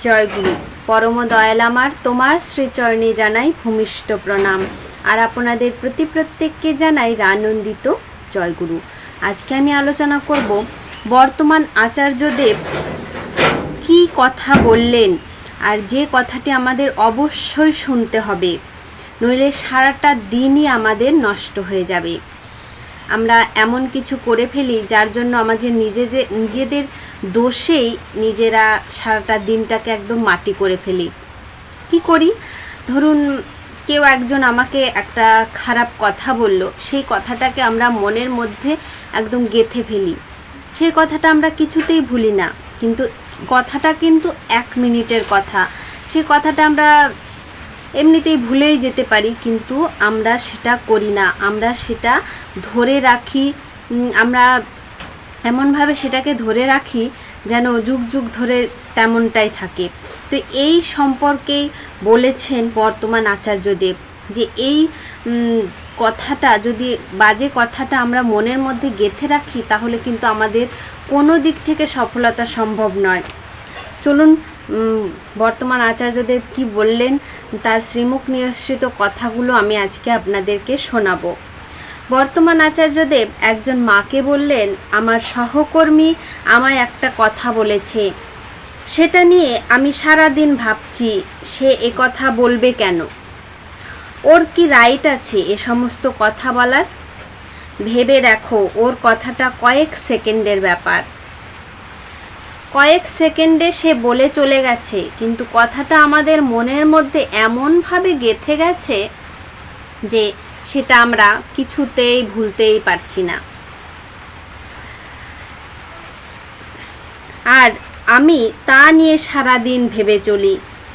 জয়গুরু। পরম দয়াল আমার, তোমার শ্রীচরণে জানাই ভূমিষ্ঠ প্রণাম। আর আপনাদের প্রতি প্রত্যেককে জানাই আনন্দিত জয়গুরু। আজকে আমি আলোচনা করব, বর্তমান আচার্যদেব কি কথা বললেন আর যে কথাটি আমাদের অবশ্যই শুনতে হবে। নইলে সারাটা দিনই আমাদের নষ্ট হয়ে যাবে। আমরা এমন কিছু করে ফেলি যার জন্য আমাদের নিজেদের নিজেদের দোষেই নিজেরা সারাটা দিনটাকে একদম মাটি করে ফেলি। কি করি? ধরুন, কেউ একজন আমাকে একটা খারাপ কথা বলল, সেই কথাটাকে আমরা মনের মধ্যে একদম গেথে ফেলি। সেই কথাটা আমরা কিছুতেই ভুলি না, কিন্তু কথাটা কিন্তু এক মিনিটের কথা। সেই কথাটা আমরা এমনিতেই ভুলেই যেতে পারি, কিন্তু আমরা সেটা করি না। আমরা সেটা ধরে রাখি আমরা এমনভাবে সেটাকে ধরে রাখি যেন যুগ যুগ ধরে তেমনটাই থাকে। তো এই সম্পর্কেই বলেছেন বর্তমান আচার্যদেব যে এই কথাটা, যদি বাজে কথাটা আমরা মনের মধ্যে গেঁথে রাখি, তাহলে কিন্তু আমাদের কোনো দিক থেকে সফলতা সম্ভব নয়। চলুন বর্তমান আচার্যদেব কি বললেন, তার শ্রীমুখ নিঃসৃত কথাগুলো আমি আজকে আপনাদেরকে শোনাবো। বর্তমান আচার্যদেব একজন মাকে বললেন, আমার সহকর্মী আমায় একটা কথা বলেছে। সেটা নিয়ে আমি সারা দিন ভাবছি, সে এ কথা বলবে কেন? ওর কি রাইট আছে এ সমস্ত কথা বলার? ভেবে দেখো, ওর কথাটা কয়েক সেকেন্ডের ব্যাপার। কয়েক সেকেন্ডে সে বলে চলে গেছে, কিন্তু কথাটা আমাদের মনের মধ্যে এমনভাবে গেঁথে গেছে যে সেটা আমরা কিছুতেই ভুলতেই পারছি না। আর আমি তা নিয়ে সারা দিন ভেবে চলি,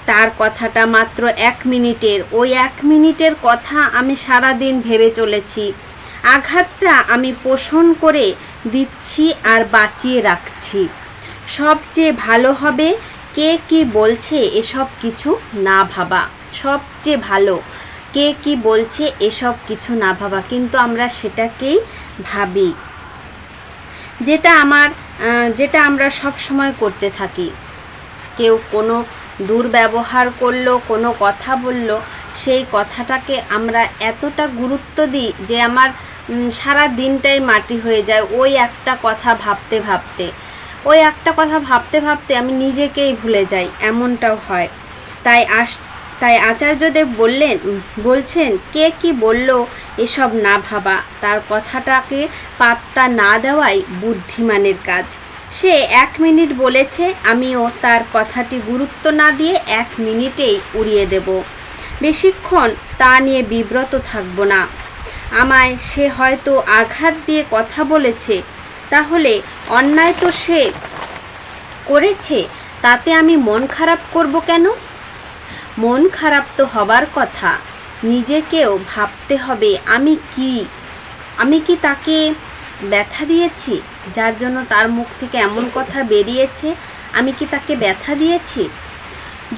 তার কথাটা মাত্র এক মিনিটের। ওই এক মিনিটের কথা আমি সারা দিন ভেবে চলেছি। আঘাতটা আমি পোষণ করে দিচ্ছি আর বাঁচিয়ে রাখছি। সবচেয়ে ভালো হবে কে কি বলছে এসব কিছু না ভাবা। সবচেয়ে ভালো কে কি বলছে এসব কিছু না ভাবা। কিন্তু আমরা সেটাকেই ভাবি। যেটা আমার যেটা আমরা সব সময় করতে থাকি। কেউ কোনো দুর্ব্যবহার করল, কোনো কথা বলল, সেই কথাটাকে আমরা এতটা গুরুত্ব দিই যে আমার সারা দিনটাই মাটি হয়ে যায় ওই একটা কথা ভাবতে ভাবতে। ওই একটা কথা ভাবতে ভাবতে আমি নিজেকেই ভুলে যাই, এমনটাও হয়। তাই আস তাই আচার্যদেব বললেন, বলছেন, কে কি বলল এসব না ভাবা, তার কথাটাকে পাত্তা না দেওয়াই বুদ্ধিমানের কাজ। সে এক মিনিট বলেছে, আমিও তার কথাটি গুরুত্ব না দিয়ে এক মিনিটেই উড়িয়ে দেব। বেশিক্ষণ তা নিয়ে বিব্রত থাকব না। আমায় সে হয়তো আঘাত দিয়ে কথা বলেছে তাহলে অন্যায় তো সে করেছে, তাতে আমি মন খারাপ করব কেন? মন খারাপ তো হবার কথা, নিজেকেও ভাবতে হবে আমি কি? আমি কি তাকে ব্যথা দিয়েছি, যার জন্য তার মুখ থেকে এমন কথা বেরিয়েছে? আমি কি তাকে ব্যথা দিয়েছি?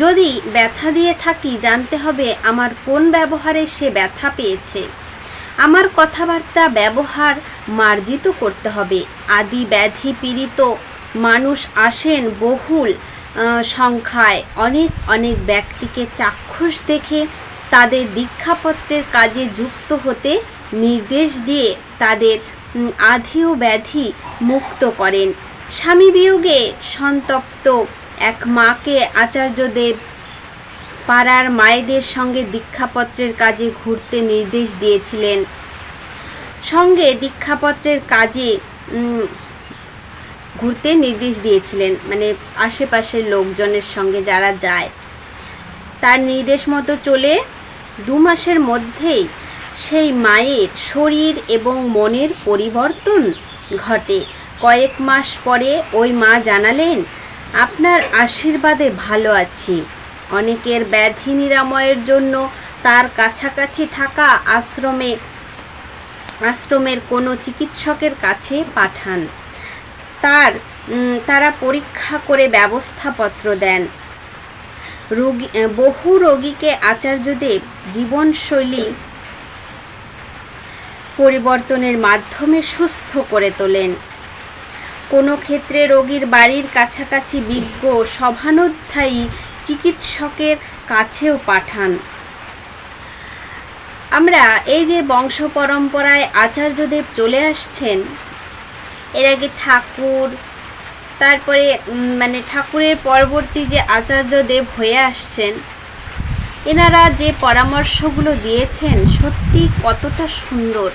যদি ব্যথা দিয়ে থাকি, জানতে হবে আমার কোন ব্যবহারে সে ব্যথা পেয়েছে। আমার কথাবার্তা ব্যবহার মার্জিত করতে হবে। আদি ব্যাধি পীড়িত মানুষ আসেন বহুল সংখ্যায়। অনেক অনেক ব্যক্তিকে চাক্ষুষ দেখে তাদের দীক্ষাপত্রের কাজে যুক্ত হতে নির্দেশ দিয়ে তাদের উম, আধি ও ব্যাধি মুক্ত করেন। স্বামী বিয়োগে সন্তপ্ত এক মাকে আচার্যদেব পাড়ার মায়েদের সঙ্গে দীক্ষাপত্রের কাজে ঘুরতে নির্দেশ দিয়েছিলেন। সঙ্গে দীক্ষাপত্রের কাজে ঘুরতে নির্দেশ দিয়েছিলেন। মানে আশেপাশের লোকজনের সঙ্গে যারা যায়, তার নির্দেশ মতো চলে দু মাসের মধ্যেই সেই মায়ের শরীর এবং মনের পরিবর্তন ঘটে। কয়েক মাস পরে ওই মা জানালেন, আপনার আশীর্বাদে ভালো আছি। অনেকের ব্যাধি নিরাময়ের জন্য তার কাছাকাছি থাকা আশ্রমে, আশ্রমের কোনো চিকিৎসকের কাছে পাঠান। তার তারা পরীক্ষা করে ব্যবস্থাপত্র দেন। রোগী বহু রোগীকে আচার্যদেব জীবনশৈলী পরিবর্তনের মাধ্যমে সুস্থ করে তোলেন। কোনো ক্ষেত্রে রোগীর বাড়ির কাছাকাছি বিজ্ঞ সভানোধ্যায়ী চিকিৎসকের কাছেও পাঠান। আমরা এই যে বংশ পরম্পরায় আচার্যদেব চলে আসছেন, এর আগে ঠাকুর, তারপরে মানে ঠাকুরের পরবর্তী যে আচার্যদেব হয়ে আসছেন, এনারা যে পরামর্শগুলো দিয়েছেন সত্যি কতটা সুন্দর।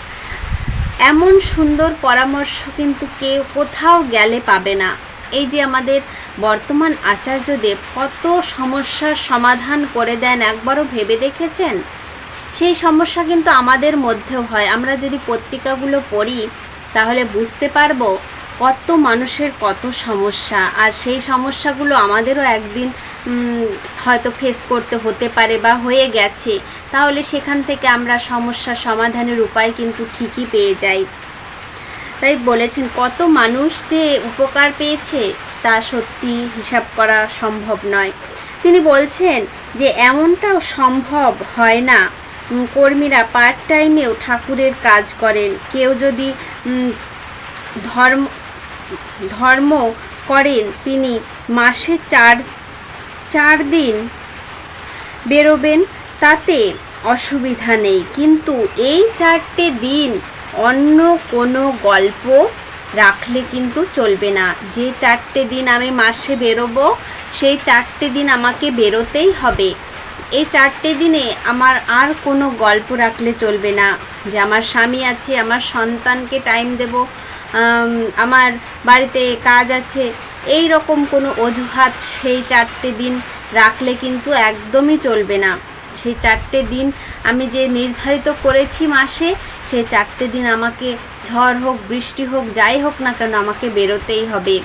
এমন সুন্দর পরামর্শ কিন্তু কেউ কোথাও গেলে পাবে না। এই যে আমাদের বর্তমান আচার্যদেব কত সমস্যার সমাধান করে দেন, একবারও ভেবে দেখেছেন? সেই সমস্যা কিন্তু আমাদের মধ্যেও হয়। আমরা যদি পত্রিকাগুলো পড়ি, তাহলে বুঝতে পারব কত মানুষের কত সমস্যা। আর সেই সমস্যাগুলো আমাদেরও একদিন হয়তো ফেস করতে হতে পারে বা হয়ে গেছে। তাহলে সেখান থেকে আমরা সমস্যা সমাধানের উপায় কিন্তু ঠিকই পেয়ে যাই। তাই বলেছেন, কত মানুষ যে উপকার পেয়েছে তা সত্যি হিসাব করা সম্ভব নয়। তিনি বলছেন যে, এমনটাও সম্ভব হয় না। কর্মীরা পার্ট টাইমেও ঠাকুরের কাজ করেন। কেউ যদি ধর্ম ধর্ম করেন, তিনি মাসে চার চার দিন বেরোবেন, তাতে অসুবিধা নেই। কিন্তু এই চারটে দিন অন্য কোনো গল্প রাখলে কিন্তু চলবে না। যে চারটে দিন আমি মাসে বেরোবো, সেই চারটে দিন আমাকে বেরোতেই হবে। এই চারটে দিনে আমার আর কোনো গল্প রাখলে চলবে না। যে আমার স্বামী আছে, আমার সন্তানকে টাইম দেব আমার বাড়িতে কাজ আছে, এই রকম কোনো অজুহাত সেই চারটে দিন রাখলে কিন্তু একদমই চলবে না। সেই চারটে দিন আমি যে নির্ধারিত করেছি মাসে, সেই চারটে দিন আমাকে ঝড় হোক, বৃষ্টি হোক, যাই হোক না কেন আমাকে বেরোতেই হবে।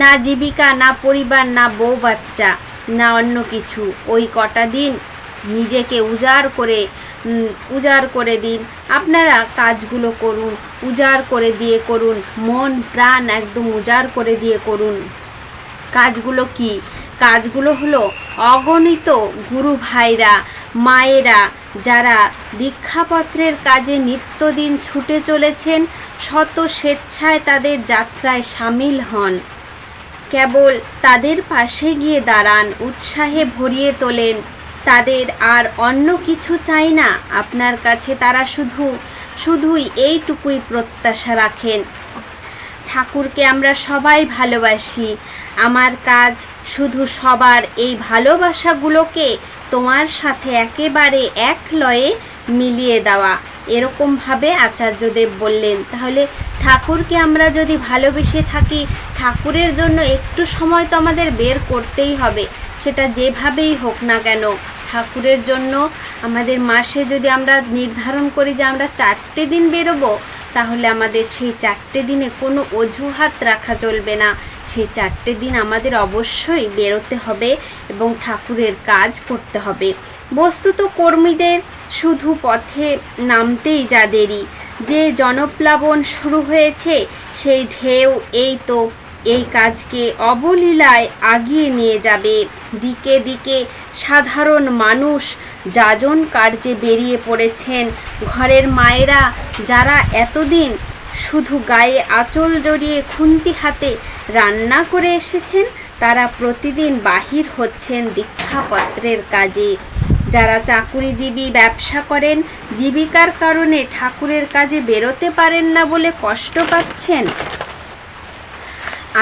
না জীবিকা, না পরিবার, না বউ বাচ্চা, না অন্য কিছু। ওই কটা দিন নিজেকে উজাড় করে উজাড় করে দিন। আপনারা কাজগুলো করুন, উজাড় করে দিয়ে করুন। মন, প্রাণ একদম উজাড় করে দিয়ে করুন। কাজগুলো কি? কাজগুলো হলো অগণিত গুরু ভাইরা, মায়েরা যারা দীক্ষাপত্রের কাজে নিত্যদিন ছুটে চলেছেন, শত স্বেচ্ছায় তাদের যাত্রায় সামিল হন। কেবল তাদের পাশে গিয়ে দাঁড়ান, উৎসাহে ভরিয়ে তোলেন। তাদের আর অন্য কিছু চাই না, আপনার কাছে তারা শুধু, শুধুই এইটুকুই প্রত্যাশা রাখেন। ঠাকুরকে আমরা সবাই ভালোবাসি আমার কাজ শুধু সবার এই ভালোবাসাগুলোকে তোমার সাথে একেবারে এক লয়ে মিলিয়ে দেওয়া। এরকমভাবে আচার্যদেব বললেন। তাহলে ঠাকুরকে আমরা যদি ভালোবেসে থাকি, ঠাকুরের জন্য একটু সময় তো আমাদের বের করতেই হবে। সেটা যেভাবেই হোক না কেন, ঠাকুরের জন্য আমাদের মাসে যদি আমরা নির্ধারণ করি যে আমরা চারটে দিন বেরোবো, তাহলে আমাদের সেই চারটে দিনে কোনো অজুহাত রাখা চলবে না। সেই চারটে দিন আমাদের অবশ্যই বেরোতে হবে এবং ঠাকুরের কাজ করতে হবে। বস্তুত কর্মীদের শুধু পথে নামতেই যাদেরই যে জনপ্লাবন শুরু হয়েছে, সেই ঢেউ এই তো, এই কাজকে অবলীলায় আগিয়ে নিয়ে যাবে। দিকে দিকে সাধারণ মানুষ যাজন কার্যে বেরিয়ে পড়েছেন। ঘরের মায়েরা যারা এতদিন শুধু গায়ে আঁচল জড়িয়ে খুন্তি হাতে রান্না করে এসেছেন, তারা প্রতিদিন বাহির হচ্ছেন দীক্ষাপত্রের কাজে। যারা চাকুরিজীবী ব্যবসা করেন, জীবিকার কারণে ঠাকুরের কাজে বেরোতে পারেন না বলে কষ্ট পাচ্ছেন।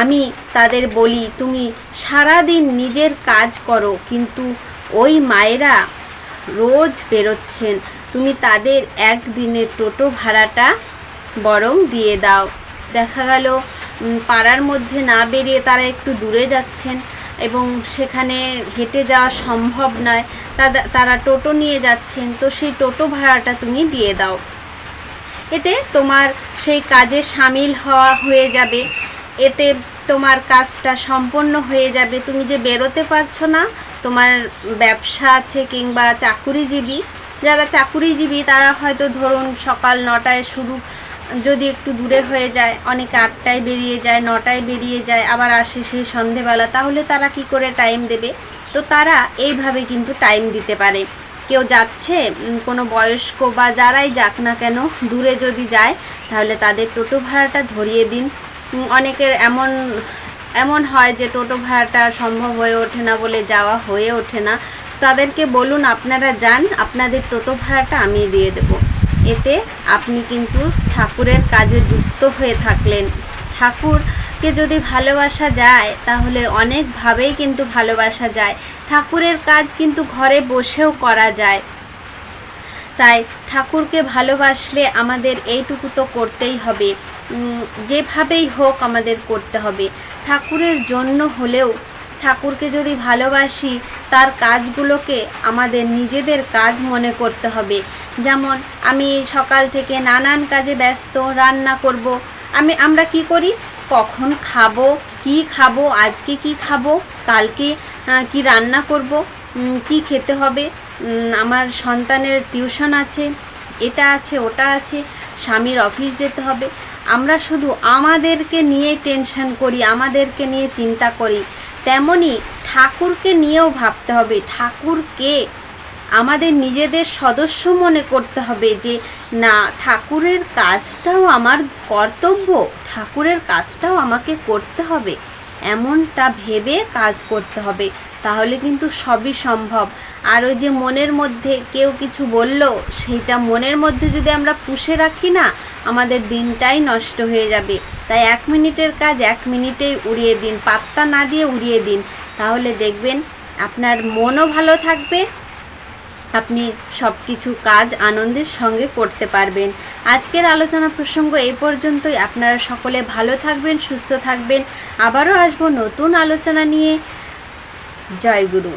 আমি তাদের বলি, তুমি সারাদিন নিজের কাজ করো, কিন্তু ওই মায়েরা রোজ বেরোচ্ছেন। তুমি তাদের একদিনের টোটো ভাড়াটা বরং দিয়ে দাও। দেখা গেল পাড়ার মধ্যে না বেরিয়ে তারা একটু দূরে যাচ্ছেন এবং সেখানে হেঁটে যাওয়া সম্ভব নয়। তারা টোটো নিয়ে যাচ্ছেন, তো সেই টোটো ভাড়াটা তুমি দিয়ে দাও। এতে তোমার সেই কাজে সামিল হওয়া হয়ে যাবে। এতে তোমার কাজটা সম্পন্ন হয়ে যাবে। তুমি যে বেরোতে পারছ না, তোমার ব্যবসা আছে কিংবা চাকুরিজীবী, যারা চাকুরিজীবী তারা হয়তো ধরুন সকাল নটায় শুরু যদি একটু দূরে হয়ে যায়, অনেকে আটটায় বেরিয়ে যায়, নটায় বেরিয়ে যায়, আবার আসে সেই সন্ধেবেলা, তাহলে তারা কি করে টাইম দেবে? তো তারা এইভাবে কিন্তু টাইম দিতে পারে। কেউ যাচ্ছে কোনো বয়স্ক বা যারাই যাক না কেন, দূরে যদি যায়, তাহলে তাদের টোটো ভাড়াটা ধরিয়ে দিন। অনেকের এমন এমন হয় যে টোটো ভাড়াটা সম্ভব হয়ে ওঠে না বলে যাওয়া হয়ে ওঠে না। তাদেরকে বলুন, আপনারা যান, আপনাদের টোটো ভাড়াটা আমি দিয়ে দেব। এতে আপনি কিন্তু ঠাকুরের কাজে যুক্ত হয়ে থাকলেন। ঠাকুরকে যদি ভালোবাসা যায়, তাহলে অনেকভাবেই কিন্তু ভালোবাসা যায়। ঠাকুরের কাজ কিন্তু ঘরে বসেও করা যায়। তাই ঠাকুরকে ভালোবাসলে আমাদের এইটুকু তো করতেই হবে। যেভাবেই হোক আমাদের করতে হবে। ঠাকুরের জন্য হলেও ঠাকুরকে যদি ভালোবাসি, তার কাজগুলোকে আমাদের নিজেদের কাজ মনে করতে হবে। যেমন, আমি সকাল থেকে নানান কাজে ব্যস্ত, রান্না করব। আমি, আমরা কি করি? কখন খাব? কি খাব? আজকে কি খাব? কালকে কি রান্না করব? কি খেতে হবে? আমার সন্তানের টিউশন আছে, এটা আছে, ওটা আছে, স্বামীর অফিস যেতে হবে। আমরা শুধু আমাদেরকে নিয়ে টেনশন করি, আমাদেরকে নিয়ে চিন্তা করি। তেমনি ঠাকুরকে নিয়েও ভাবতে হবে। ঠাকুরকে আমাদের নিজেদের সদস্য মনে করতে হবে যে, না, ঠাকুরের কাজটাও আমার কর্তব্য, ঠাকুরের কাজটাও আমাকে করতে হবে। এমনটা ভেবে কাজ করতে হবে। তাহলে কিন্তু সবই সম্ভব। আর ওই যে মনের মধ্যে কেউ কিছু বলল, সেইটা মনের মধ্যে যদি আমরা পুষে রাখি না, আমাদের দিনটাই নষ্ট হয়ে যাবে। তাই এক মিনিটের কাজ এক মিনিটেই উড়িয়ে দিন, পাত্তা না দিয়ে উড়িয়ে দিন। তাহলে দেখবেন আপনার মনও ভালো থাকবে, আপনি সব কিছু কাজ আনন্দের সঙ্গে করতে পারবেন। আজকের আলোচনা প্রসঙ্গ এই পর্যন্তই। আপনারা সকলে ভালো থাকবেন, সুস্থ থাকবেন। আবারও আসব নতুন আলোচনা নিয়ে। জয় গুরু